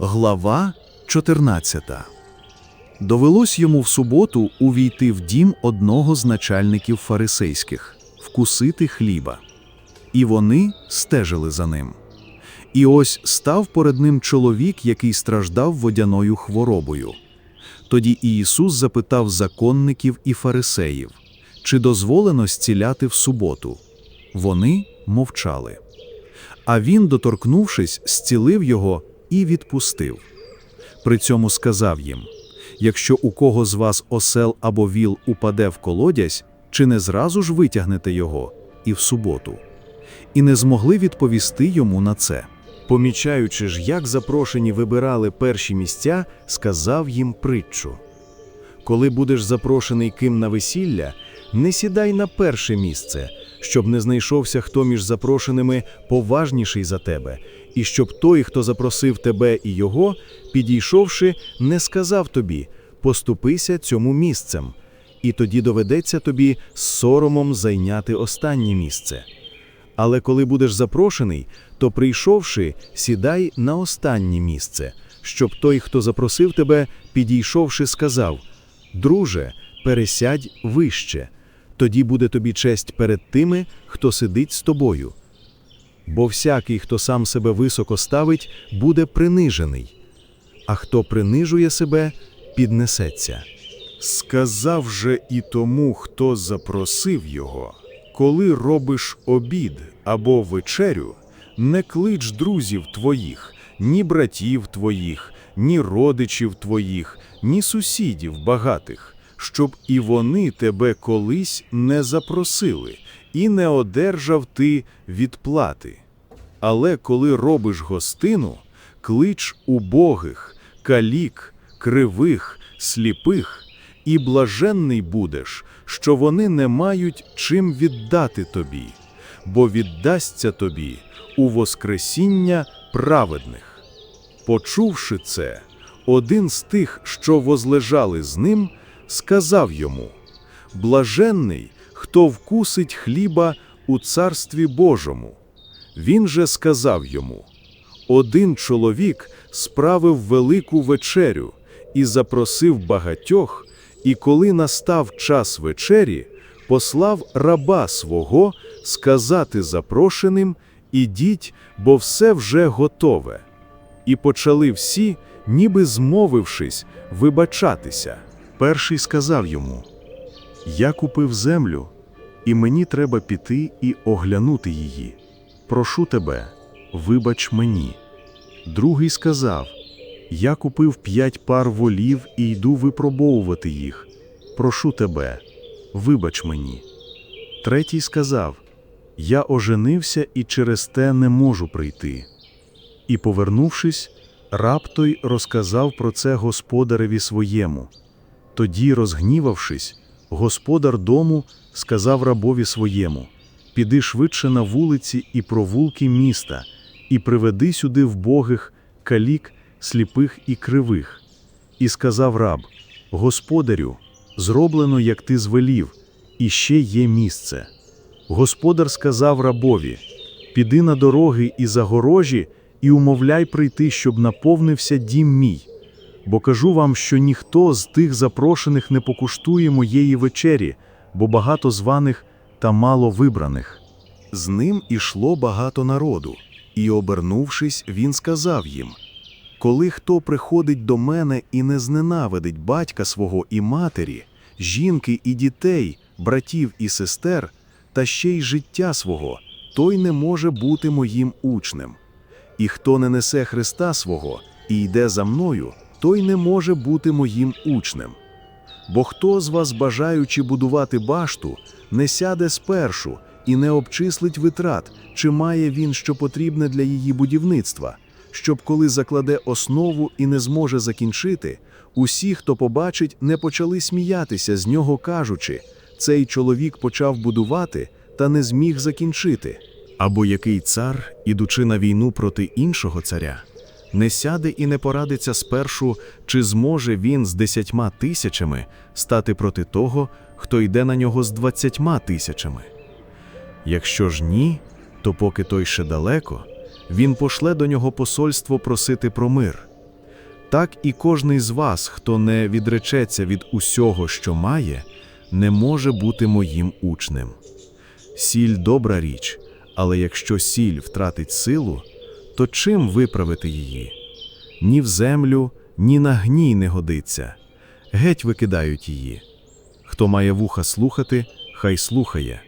Глава 14 Довелось йому в суботу увійти в дім одного з начальників фарисейських, вкусити хліба. І вони стежили за ним. І ось став перед ним чоловік, який страждав водяною хворобою. Тоді Ісус запитав законників і фарисеїв, чи дозволено зціляти в суботу. Вони мовчали. А він, доторкнувшись, зцілив його і відпустив. При цьому сказав їм: якщо у кого з вас осел або віл упаде в колодязь, чи не зразу ж витягнете його і в суботу? І не змогли відповісти йому на це. Помічаючи ж, як запрошені вибирали перші місця, сказав їм притчу. Коли будеш запрошений ким на весілля, не сідай на перше місце, щоб не знайшовся хто між запрошеними поважніший за тебе, і щоб той, хто запросив тебе і його, підійшовши, не сказав тобі поступися цьому місцем, і тоді доведеться тобі з соромом зайняти останнє місце. Але коли будеш запрошений, то прийшовши, сідай на останнє місце, щоб той, хто запросив тебе, підійшовши, сказав: Друже, пересядь вище, тоді буде тобі честь перед тими, хто сидить з тобою. Бо всякий, хто сам себе високо ставить, буде принижений, а хто принижує себе, піднесеться. Сказав же і тому, хто запросив його, коли робиш обід або вечерю, не клич друзів твоїх, ні братів твоїх, ні родичів твоїх, ні сусідів багатих, щоб і вони тебе колись не запросили, і не одержав ти відплати. Але коли робиш гостину, клич убогих, калік, кривих, сліпих, і блаженний будеш, що вони не мають чим віддати тобі, бо віддасться тобі у воскресіння праведних. Почувши це, один з тих, що возлежали з ним, сказав йому: Блаженний, хто вкусить хліба у царстві Божому. Він же сказав йому: Один чоловік справив велику вечерю і запросив багатьох, і коли настав час вечері, послав раба свого сказати запрошеним: Ідіть, бо все вже готове. І почали всі, ніби змовившись, вибачатися. Перший сказав йому: Я купив землю, і мені треба піти і оглянути її. Прошу тебе, вибач мені. Другий сказав: Я купив п'ять пар волів і йду випробовувати їх. Прошу тебе, вибач мені. Третій сказав: Я оженився і через те не можу прийти. І, повернувшись, раб той розказав про це господареві своєму. Тоді, розгнівавшись, господар дому сказав рабові своєму: Піди швидше на вулиці і провулки міста, і приведи сюди вбогих, калік, сліпих і кривих. І сказав раб: Господарю, зроблено, як ти звелів, і ще є місце. Господар сказав рабові: Піди на дороги і загорожі, і умовляй прийти, щоб наповнився дім мій. Бо кажу вам, що ніхто з тих запрошених не покуштує моєї вечері, бо багато званих та мало вибраних. З ним ішло багато народу, і, обернувшись, він сказав їм: Коли хто приходить до мене і не зненавидить батька свого і матері, жінки і дітей, братів і сестер, та ще й життя свого, той не може бути моїм учнем. І хто не несе Христа свого і йде за мною, той не може бути моїм учнем. Бо хто з вас, бажаючи будувати башту, не сяде спершу і не обчислить витрат, чи має він що потрібне для її будівництва, щоб коли закладе основу і не зможе закінчити, усі, хто побачить, не почали сміятися з нього, кажучи, цей чоловік почав будувати та не зміг закінчити. Або який цар, ідучи на війну проти іншого царя, не сяде і не порадиться спершу, чи зможе він з десятьма тисячами стати проти того, хто йде на нього з двадцятьма тисячами. Якщо ж ні, то поки той ще далеко, він пошле до нього посольство просити про мир. Так і кожний з вас, хто не відречеться від усього, що має, не може бути моїм учнем. Сіль добра річ, але якщо сіль втратить силу, то чим виправити її? Ні в землю, ні на гній не годиться. Геть викидають її. Хто має вуха слухати, хай слухає.